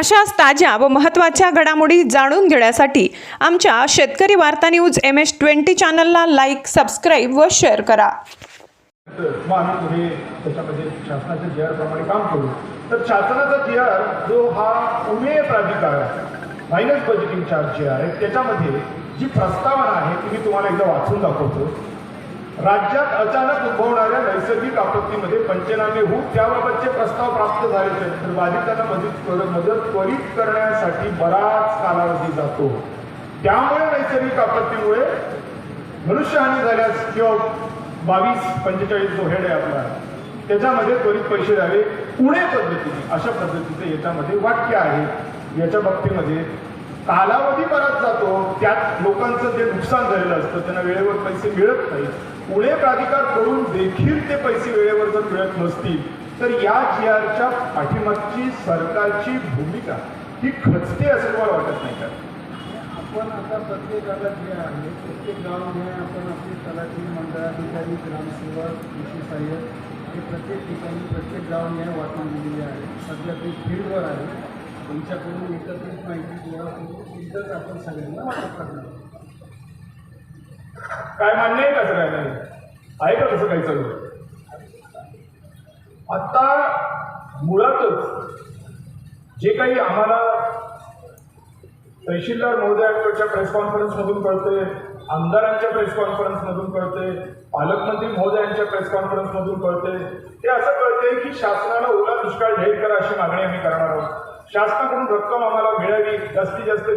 अशाच ताज्या व महत्त्वाच्या घडामोडी जाणून घेण्यासाठी आमच्या शेतकरी वार्ता न्यूज एम एस ट्वेंटी चॅनलला लाईक सबस्क्राईब व शेअर करा. मग त्याच्यामध्ये शासनाच्या जी आर प्रमाणे काम करू. तर शासनाचा जी आर जो हा उमेय प्राधिकार मायनस बजेटिंग चार्ज जे आहे त्याच्यामध्ये जी प्रस्तावना आहे ती मी तुम्हाला एकदा वाचून दाखवतो. राज्यात अचानक उद्भवणाऱ्या नैसर्गिक आपत्तीमध्ये पंचनामे होऊन त्याबाबतचे प्रस्ताव प्राप्त झाले तर बाधितांना मदत मदत त्वरित करण्यासाठी बराच कालावधी जातो. त्यामुळे नैसर्गिक आपत्तीमुळे मनुष्यहानी झाल्यास किंवा बावीस पंचेचाळीस जो हेड आहे आपला त्याच्यामध्ये त्वरित पैसे द्यावे पुणे पद्धतीने. अशा पद्धतीचं याच्यामध्ये वाक्य आहे. याच्या बाबतीमध्ये कालावधी बराच जातो त्यात लोकांचं जे नुकसान झालेलं असतं त्यांना वेळेवर पैसे मिळत नाही पुणे प्राधिकार करून देखील ते पैसे वेळेवर जर मिळत नसतील तर या जी आरच्या पाठीमागची सरकारची भूमिका ही खचते असं मला वाटत नाही का? आपण आता प्रत्येक गावात जे आहे प्रत्येक गावामध्ये आपण आपली तलाठी मंडळाधिकारी ग्रामसेवक कृषी सहाय्यक हे प्रत्येक ठिकाणी प्रत्येक गावाने वाटून दिलेले आहे. सध्या ते फील्डवर आहे. तुमच्याकडून एकत्रित माहिती गोळा करून एकदाच आपण सगळ्यांना वाटप करणार काय मान्य आहे का सगळ्यांना? आहे का तसं काही चालू? आता मुळातच जे काही आम्हाला तहसीलदार महोदयांकडच्या प्रेस कॉन्फरन्समधून कळते आमदारांच्या प्रेस कॉन्फरन्समधून कळते पालकमंत्री महोदयांच्या प्रेस कॉन्फरन्समधून कळते ते असं कळते की शासनाला ओला दुष्काळ जाहीर करा अशी मागणी आम्ही करणार आहोत. शासनाकडून रक्कम आम्हाला मिळावी जास्तीत जास्त